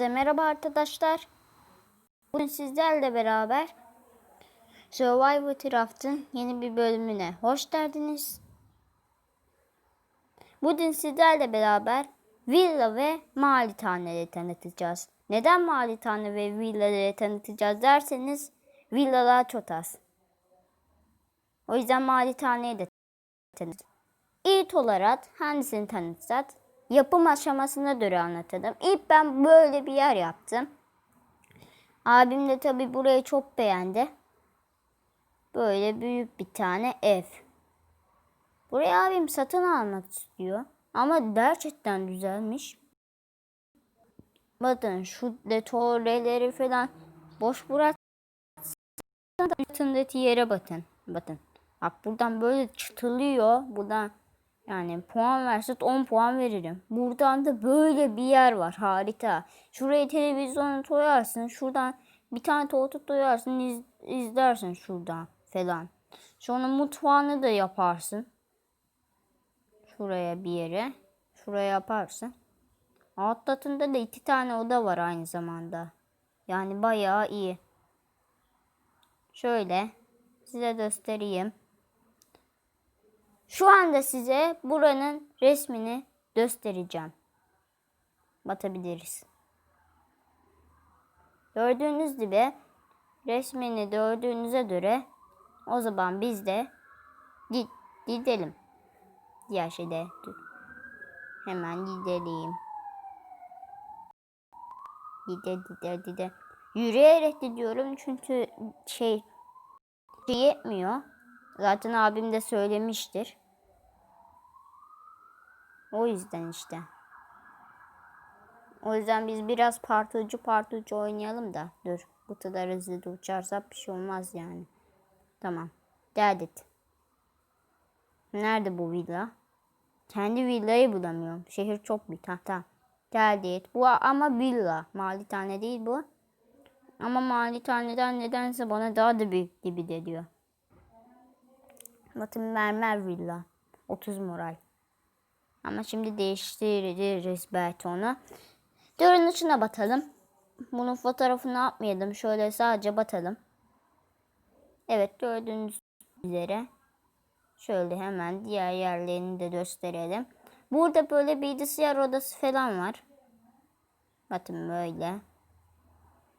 Herkese merhaba arkadaşlar. Bugün sizlerle beraber Survivor Craft'ın yeni bir bölümüne hoş geldiniz. Bugün sizlerle beraber villa ve malikaneleri tanıtacağız. Neden malikane ve villaları tanıtacağız derseniz villalar çok az. O yüzden malikaneyi de tanıtacağız. İlk olarak hangisini tanıtacağız? Yapım aşamasına göre anlatalım. İlk ben böyle bir yer yaptım. Abim de tabi burayı çok beğendi. Böyle büyük bir tane ev. Burayı abim satın almak istiyor. Ama gerçekten güzelmiş. Bakın şu detoreleri falan boş bırak. Altındaki yere bakın. Bakın. Bak buradan böyle çıtılıyor. Buradan yani puan versek 10 puan veririm. Buradan da böyle bir yer var. Harika. Şuraya televizyonu koyarsın. Şuradan bir tane koltuk koyarsın. Iz, izlersin şuradan falan. Sonra mutfağını da yaparsın. Şuraya bir yere. Şuraya yaparsın. Alt katında da iki tane oda var aynı zamanda. Yani bayağı iyi. Şöyle size göstereyim. Şu anda size buranın resmini göstereceğim. Batabiliriz. Gördüğünüz gibi resmini gördüğünüze göre o zaman biz de gidelim. Diğer şeyde hemen gidelim. Gide gide gide. Yürüyerek gidiyorum çünkü şey, şey yetmiyor. Zaten abim de söylemiştir. O yüzden işte. O yüzden biz biraz partucu partucu oynayalım da. Dur. Bu kadar hızlı da uçarsak bir şey olmaz yani. Tamam. Geldik. Nerede bu villa? Kendi villayı bulamıyorum. Şehir çok büyük. Ha, tamam. Geldik. Bu ama villa. Malitane değil bu. Ama malitaneden nedense bana daha da büyük gibi de diyor. Bakın mermer villa. 30 moral. Ama şimdi değiştiririz belki onu. Görünüşüne batalım. Bunun fotoğrafını atmayalım. Şöyle sadece batalım. Evet gördüğünüz üzere. Şöyle hemen diğer yerlerini de gösterelim. Burada böyle bilgisayar odası falan var. Bakın böyle.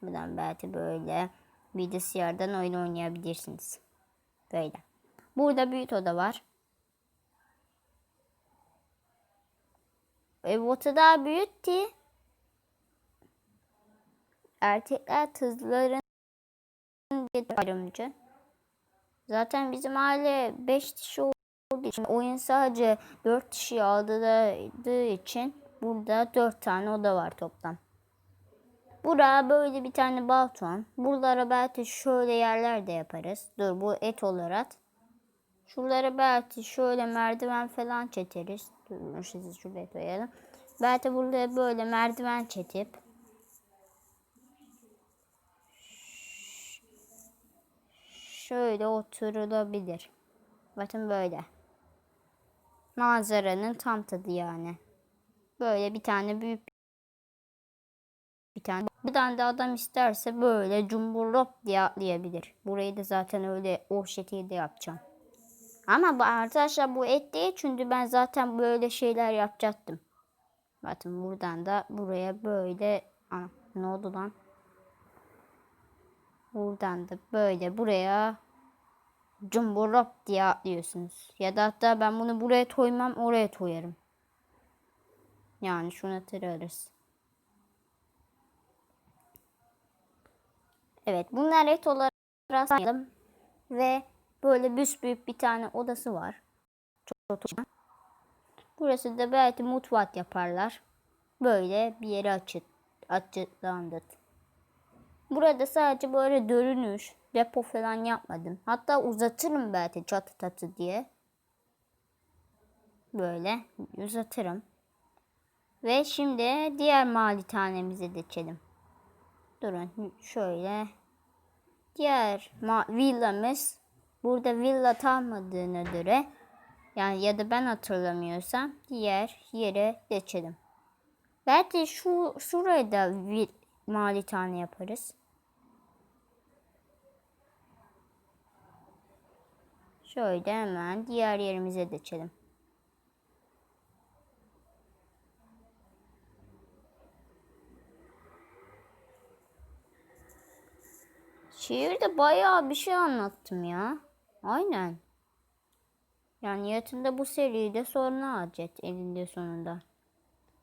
Buradan belki böyle bilgisayardan oyun oynayabilirsiniz. Böyle. Burada büyük oda var. E, o kadar büyük ki erkekler kızların ayrımcı. Zaten bizim aile 5 kişi olduğu için oyun sadece 4 kişi aldığı için burada 4 tane oda var toplam. Buraya böyle bir tane balkon. Buralara belki şöyle yerler de yaparız. Dur bu et olarak. Şuralara belki şöyle merdiven falan çekeriz. Dur sizi şuraya koyalım. Belki burada böyle merdiven çekip şöyle oturulabilir. Bakın böyle. Manzaranın tam tadı yani. Böyle bir tane büyük bir tane. Buradan da adam isterse böyle cumburlop diye atlayabilir. Burayı da zaten öyle o şekilde yapacağım. Ama bu arkadaşlar bu et değil çünkü ben zaten böyle şeyler yapacaktım. Bakın buradan da buraya böyle Ana, ne oldu lan? Buradan da böyle buraya cumburop diye atlıyorsunuz. Ya da hatta ben bunu buraya toymam oraya toyarım. Yani şuna tırarız. Evet bunlar et olarak sayalım. Ve böyle büyük bir tane odası var. Çok çok Burası da belki mutfak yaparlar. Böyle bir yere açık, açıklandık. Burada sadece böyle dönüş, depo falan yapmadım. Hatta uzatırım belki çatı tatı diye. Böyle uzatırım. Ve şimdi diğer malitanemize geçelim. Durun şöyle. Diğer villamız burada villa kalmadığına göre yani ya da ben hatırlamıyorsam diğer yere geçelim. Belki şu şuraya da bir malitane yaparız. Şöyle hemen diğer yerimize geçelim. Şiirde bayağı bir şey anlattım ya. Aynen. Yani niyetinde bu seriyi de sonuna alacak elinde sonunda.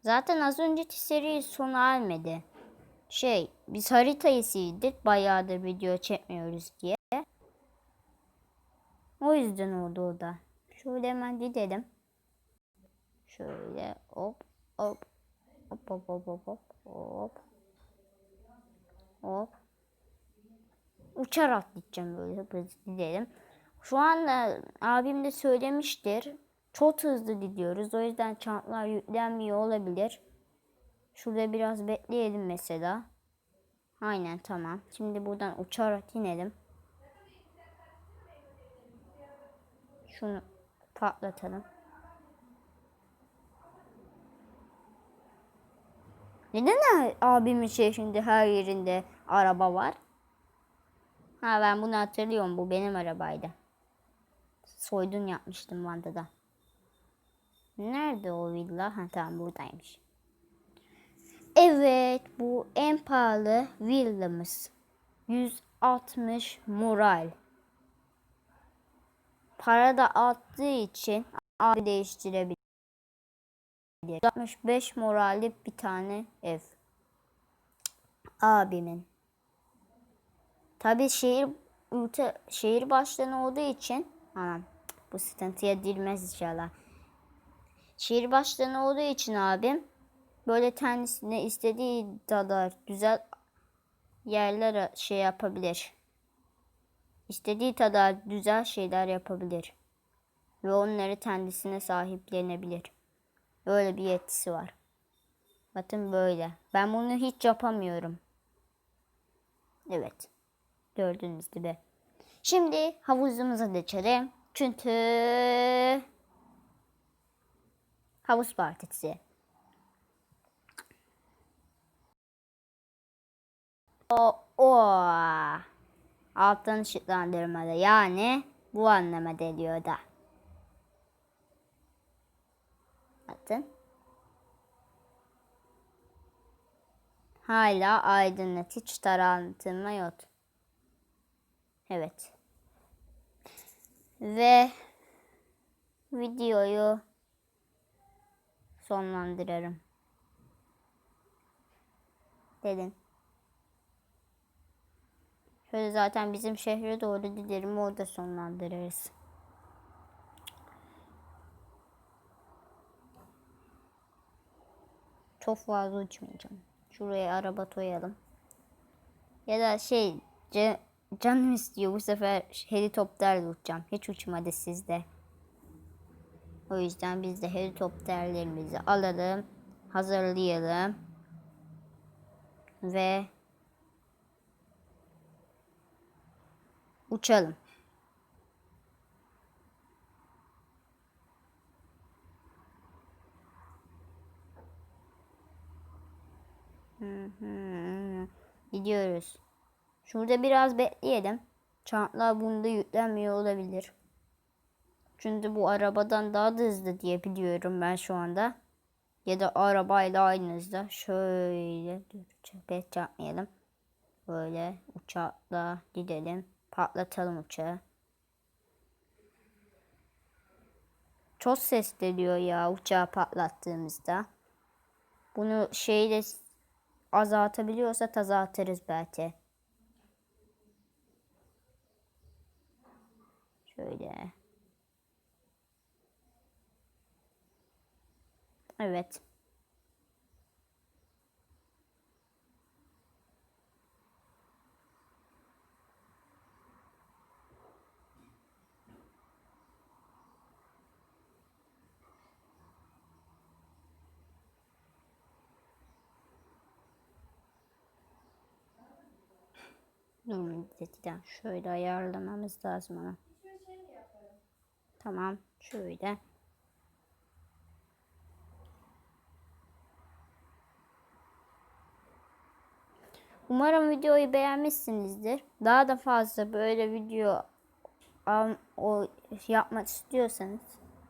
Zaten az önceki seri sona ermedi. Şey, biz haritayı sildik bayağıdır video çekmiyoruz diye. O yüzden oldu o da. Şöyle hemen gidelim. Şöyle hop hop hop hop hop hop hop hop hop uçarak gideceğim böyle hızlı gidelim. Şu anda abim de söylemiştir. Çok hızlı gidiyoruz. O yüzden çantalar yüklenmiyor olabilir. Şurada biraz bekleyelim mesela. Aynen tamam. Şimdi buradan uçarak inelim. Şunu patlatalım. Neden abimin şehrinde her yerinde araba var? Ha ben bunu hatırlıyorum. Bu benim arabaydı. Soydun yapmıştım Vanda'da. Nerede o villa? Ha tamam buradaymış. Evet bu en pahalı villamız. 160 moral. Para da arttığı için abi değiştirebilir. 65 moralli bir tane ev. Abimin. Tabi şehir ülke, şehir başkanı olduğu için anam bu sıkıntıya girmez inşallah. Şehir başkanı olduğu için abim böyle kendisine istediği kadar güzel yerler şey yapabilir. İstediği kadar güzel şeyler yapabilir. Ve onları kendisine sahiplenebilir. Böyle bir yetkisi var. Bakın böyle. Ben bunu hiç yapamıyorum. Evet. Gördüğünüz gibi. Şimdi havuzumuza geçelim. Çünkü havuz partisi. O, o. Alttan ışıklandırmada yani bu anlama geliyor da. Bakın. Hala aydınlat hiç daraltılma yok. Evet. Ve videoyu sonlandırırım. Dedim. Şöyle zaten bizim şehre doğru giderim orada sonlandırırız. Çok fazla uçmayacağım. Şuraya araba toyalım. Ya da şey canım istiyor bu sefer helikopterle uçacağım. Hiç uçmadı sizde. O yüzden biz de helikopterlerimizi alalım. Hazırlayalım. Ve uçalım. Hı hı. Gidiyoruz. Şurada biraz bekleyelim. Çantlar bunda yüklenmiyor olabilir. Çünkü bu arabadan daha da hızlı diye biliyorum ben şu anda. Ya da arabayla aynı hızda. Şöyle pek çarpmayalım. Böyle uçakla gidelim. Patlatalım uçağı. Çok ses geliyor ya uçağı patlattığımızda. Bunu şeyle azaltabiliyorsa azaltırız belki. Şöyle. Evet. Dediden şöyle ayarlamamız lazım ona. Tamam şöyle. Umarım videoyu beğenmişsinizdir. Daha da fazla böyle video am- o yapmak istiyorsanız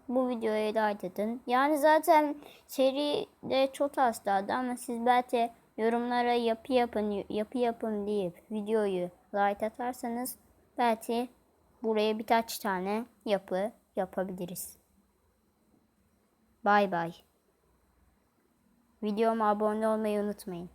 bu videoya like edin. Yani zaten seride çok hastaydı ama siz belki yorumlara yapı yapın yapı yapın deyip videoyu like atarsanız belki buraya birkaç tane yapı yapabiliriz. Bay bay. Videoma abone olmayı unutmayın.